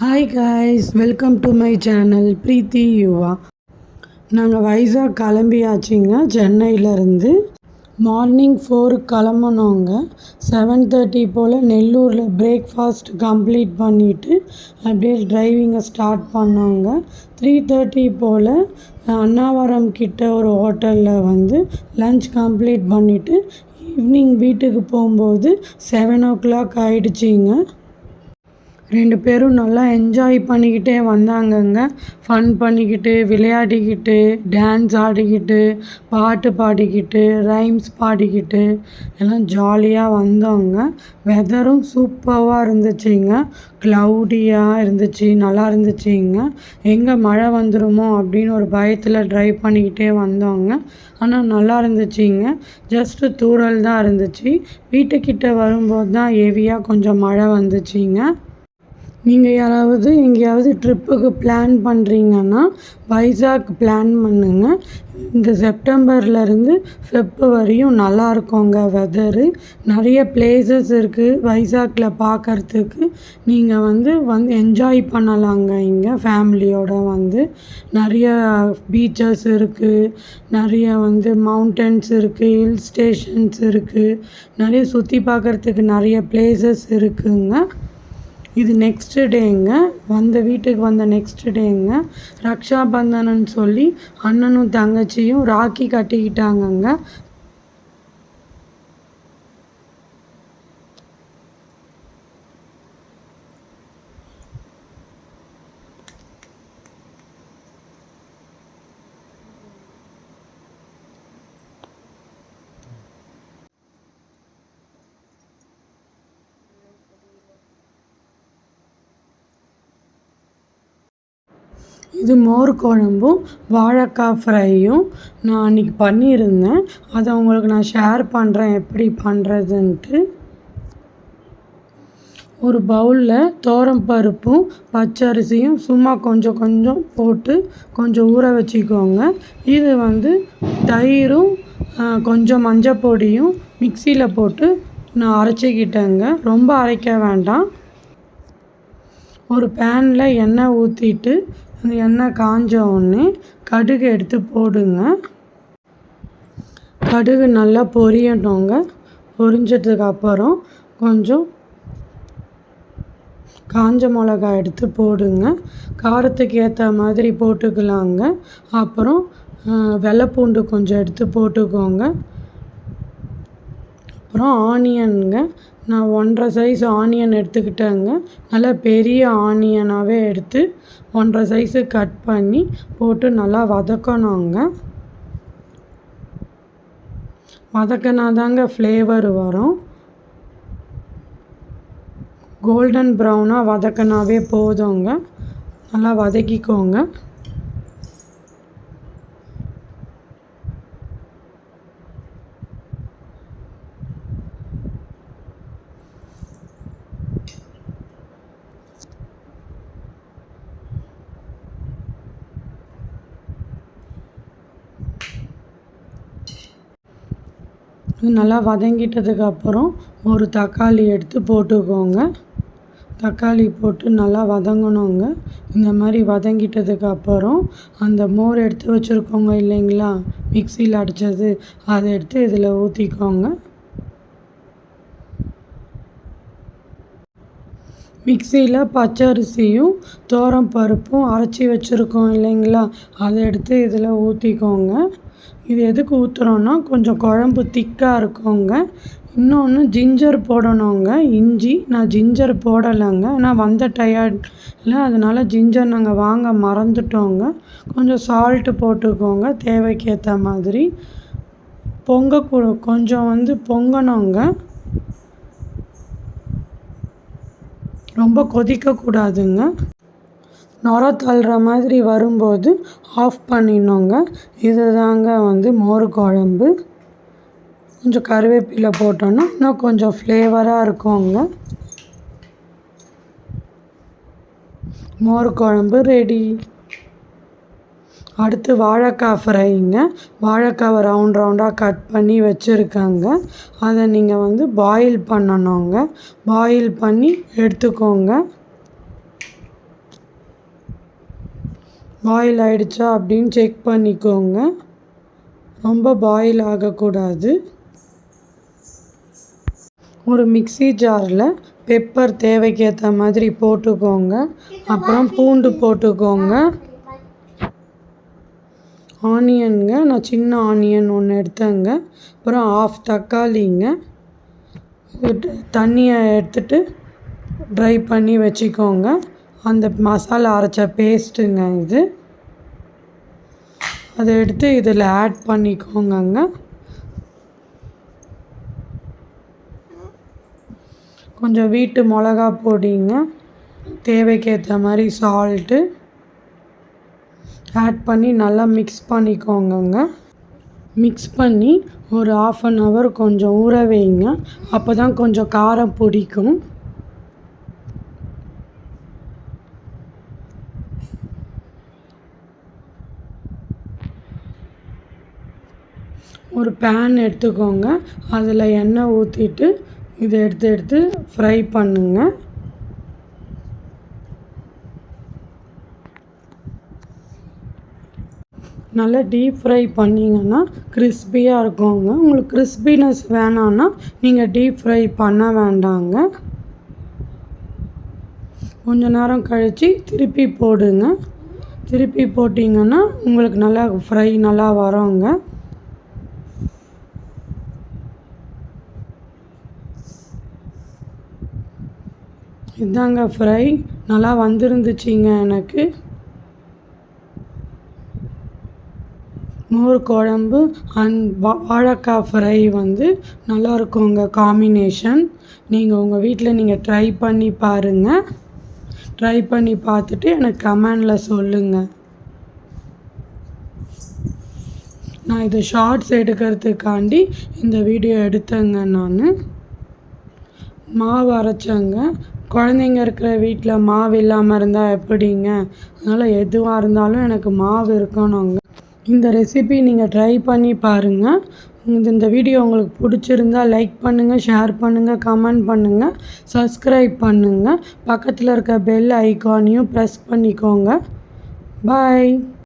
Hi guys welcome to my channel Preethi Yuva நாங்கள் வைசாக் கிளம்பியாச்சுங்க சென்னையிலேருந்து. மார்னிங் ஃபோருக்கு கிளம்புனோங்க. செவன் தேர்ட்டி போல் நெல்லூரில் பிரேக்ஃபாஸ்ட் கம்ப்ளீட் பண்ணிவிட்டு அப்படியே டிரைவிங்கை ஸ்டார்ட் பண்ணோங்க. த்ரீ தேர்ட்டி போல் அன்னாவரம் கிட்ட ஒரு ஹோட்டலில் வந்து லன்ச் கம்ப்ளீட் பண்ணிவிட்டு ஈவினிங் வீட்டுக்கு போகும்போது செவன் ஓ கிளாக் ஆகிடுச்சிங்க ரெண்டு பேரும் நல்லா என்ஜாய் பண்ணிக்கிட்டே வந்தாங்கங்க. ஃபன் பண்ணிக்கிட்டு விளையாடிக்கிட்டு டான்ஸ் ஆடிக்கிட்டு பாட்டு பாடிக்கிட்டு ரைம்ஸ் பாடிக்கிட்டு எல்லாம் ஜாலியாக வந்தோங்க. வெதரும் சூப்பராக இருந்துச்சுங்க. க்ளவுடியாக இருந்துச்சு நல்லா இருந்துச்சுங்க. எங்கே மழை வந்துடுமோ அப்படின்னு ஒரு பயத்தில் ட்ரைவ் பண்ணிக்கிட்டே வந்தோங்க. ஆனால் நல்லா இருந்துச்சுங்க. ஜஸ்ட்டு தூரல் தான் இருந்துச்சு. வீட்டுக்கிட்ட வரும்போது தான் ஹெவியாக கொஞ்சம் மழை வந்துச்சுங்க. நீங்கள் யாராவது எங்கேயாவது ட்ரிப்புக்கு பிளான் பண்ணுறீங்கன்னா வைசாக் பிளான் பண்ணுங்கள் இந்த செப்டம்பர்லேருந்து ஃபெப்பு வரையும் நல்லா இருக்குங்க வெதரு நிறைய பிளேசஸ் இருக்குது வைசாக்கில் பார்க்கறதுக்கு நீங்கள் வந்து வந்து என்ஜாய் பண்ணலாங்க இங்கே ஃபேமிலியோடு வந்து. நிறைய பீச்சஸ் இருக்குது நிறைய வந்து மவுண்டன்ஸ் இருக்குது ஹில் ஸ்டேஷன்ஸ் இருக்குது நிறைய சுற்றி பார்க்கறதுக்கு நிறைய பிளேசஸ் இருக்குதுங்க இது நெக்ஸ்ட்டு டேங்க வந்த வீட்டுக்கு வந்த நெக்ஸ்ட் டேங்க ரக்ஷா பந்தனன்னு சொல்லி அண்ணனும் தங்கச்சியும் ராக்கி கட்டிக்கிட்டாங்கங்க. இது மோர் குழம்பும் வாழைக்காய் ஃப்ரையும் நான் அன்றைக்கி பண்ணியிருந்தேன். அதை உங்களுக்கு நான் ஷேர் பண்ணுறேன் எப்படி பண்ணுறதுன்ட்டு ஒரு பவுலில் தோரம் பருப்பும் பச்சரிசியும் சும்மா கொஞ்சம் கொஞ்சம் போட்டு கொஞ்சம் ஊற வச்சுக்கோங்க. இது வந்து தயிரும் கொஞ்சம் மஞ்சள் பொடியும் மிக்சியில் போட்டு நான் அரைச்சிக்கிட்டேங்க. ரொம்ப அரைக்க வேண்டாம். ஒரு பேனில் எண்ணெய் ஊற்றிட்டு அந்த எண்ணெய் காஞ்ச உடனே கடுகு எடுத்து போடுங்க. கடுகு நல்லா பொரியணுங்க. பொரிஞ்சதுக்கு அப்புறம் கொஞ்சம் காஞ்ச மிளகா எடுத்து போடுங்க. காரத்துக்கு ஏற்ற மாதிரி போட்டுக்கலாங்க. அப்புறம் வெள்ளைப்பூண்டு கொஞ்சம் எடுத்து போட்டுக்கோங்க. அப்புறம் ஆனியனுங்க. நான் ஒன்றரை சைஸ் ஆனியன் எடுத்துக்கிட்டேங்க. நல்லா பெரிய ஆனியனாகவே எடுத்து ஒன்றரை சைஸு கட் பண்ணி போட்டு நல்லா வதக்கணுங்க. வதக்கினா தாங்க ஃப்ளேவர் வரும் கோல்டன் ப்ரௌனாக வதக்கினாவே போதுங்க. நல்லா வதக்கிக்கோங்க. நல்லா வதங்கிட்டதுக்கப்புறம் ஒரு தக்காளி எடுத்து போட்டுக்கோங்க. தக்காளி போட்டு நல்லா வதங்கணுங்க. இந்த மாதிரி வதங்கிட்டதுக்கப்புறம் அந்த மோர் எடுத்து வச்சுருக்கோங்க இல்லைங்களா? மிக்சியில் அடித்தது அதை எடுத்து இதில் ஊற்றிக்கோங்க மிக்சியில் பச்சரிசியும் தோரம் பருப்பும் அரைச்சி வச்சுருக்கோம் இல்லைங்களா? அதை எடுத்து இதில் ஊற்றிக்கோங்க இது எதுக்கு ஊற்றுறோன்னா கொஞ்சம் குழம்பு திக்காக இருக்குங்க. இன்னொன்று ஜிஞ்சர் போடணுங்க. இஞ்சி நான் ஜிஞ்சர் போடலைங்க. நான் வந்த டயர்டில் அதனால் ஜிஞ்சர் நாங்கள் வாங்க மறந்துட்டோங்க. கொஞ்சம் சால்ட்டு போட்டுக்கோங்க தேவைக்கேற்ற மாதிரி. பொங்க கொஞ்சம் வந்து பொங்கணுங்க. ரொம்ப கொதிக்கக்கூடாதுங்க. நுர தள்ளுற மாதிரி வரும்போது ஆஃப் பண்ணிடணுங்க. இது தாங்க வந்து மோர் குழம்பு. கொஞ்சம் கருவேப்பிலை போட்டோன்னா இன்னும் கொஞ்சம் ஃப்ளேவராக இருக்குங்க. மோர் குழம்பு ரெடி அடுத்து வாழைக்காய் ஃப்ரைங்க வாழைக்காவை ரவுண்ட் ரவுண்டாக கட் பண்ணி வச்சுருக்காங்க. அதை நீங்கள் வந்து பாயில் பண்ணணுங்க. பாயில் பண்ணி எடுத்துக்கோங்க. பாயில் ஆகிடுச்சா அப்படின்னு செக் பண்ணிக்கோங்க. ரொம்ப பாயில் ஆகக்கூடாது. ஒரு மிக்சி ஜாரில் பெப்பர் தேவைக்கு ஏற்ற மாதிரி போட்டுக்கோங்க. அப்புறம் பூண்டு போட்டுக்கோங்க. ஆனியனுங்க நான் சின்ன ஆனியன் ஒன்று எடுத்தேங்க. அப்புறம் ஆஃப் தக்காளிங்க. தண்ணியை எடுத்துட்டு ட்ரை பண்ணி வச்சுக்கோங்க. அந்த மசாலா அரைச்ச பேஸ்ட்டுங்க இது. அதை எடுத்து இதில் ஆட் பண்ணிக்கோங்கங்க. கொஞ்சம் வீட்டு மிளகா பொடிங்க. தேவைக்கேற்ற மாதிரி சால்ட்டு ஆட் பண்ணி நல்லா மிக்ஸ் பண்ணிக்கோங்கங்க. மிக்ஸ் பண்ணி ஒரு ஆஃப் அன் ஹவர் கொஞ்சம் ஊற வைங்க. அப்போ தான் கொஞ்சம் காரம் பிடிக்கும். ஒரு பேன் எடுத்துக்கோங்க. அதில் எண்ணெய் ஊற்றிட்டு இதை எடுத்து எடுத்து ஃப்ரை பண்ணுங்க. நல்லா டீப் ஃப்ரை பண்ணிங்கன்னா கிறிஸ்பியாக இருக்குங்க. உங்களுக்கு கிறிஸ்பினஸ் வேணான்னா நீங்கள் டீப் ஃப்ரை பண்ண வேண்டாங்க. கொஞ்ச நேரம் கழித்து திருப்பி போடுங்க. திருப்பி போட்டிங்கன்னா உங்களுக்கு நல்லா ஃப்ரை நல்லா வருங்க. இதாங்க ஃப்ரை. நல்லா வந்துருந்துச்சிங்க எனக்கு. மோர் குழம்பு அண்ட் வா வாழைக்காய் ஃப்ரை வந்து நல்லா இருக்குங்க காம்பினேஷன் நீங்கள் உங்கள் வீட்டில் நீங்கள் ட்ரை பண்ணி பாருங்கள் ட்ரை பண்ணி பார்த்துட்டு எனக்கு கமெண்டில் சொல்லுங்கள் நான் இது ஷார்ட்ஸ் எடுக்கிறதுக்காண்டி இந்த வீடியோ எடுத்தேங்க நான். மாவு அரைச்சேங்க. குழந்தைங்க இருக்கிற வீட்டில் மாவு இல்லாமல் இருந்தால் எப்படிங்க? அதனால் எதுவாக இருந்தாலும் எனக்கு மாவு இருக்கணுங்க. இந்த ரெசிபி நீங்கள் ட்ரை பண்ணி பாருங்கள் இந்த இந்த வீடியோ உங்களுக்கு பிடிச்சிருந்தா லைக் பண்ணுங்கள் ஷேர் பண்ணுங்கள் கமெண்ட் பண்ணுங்கள் சப்ஸ்கிரைப் பண்ணுங்கள் பக்கத்தில் இருக்க பெல் ஐக்கானையும் ப்ரெஸ் பண்ணிக்கோங்க. பாய்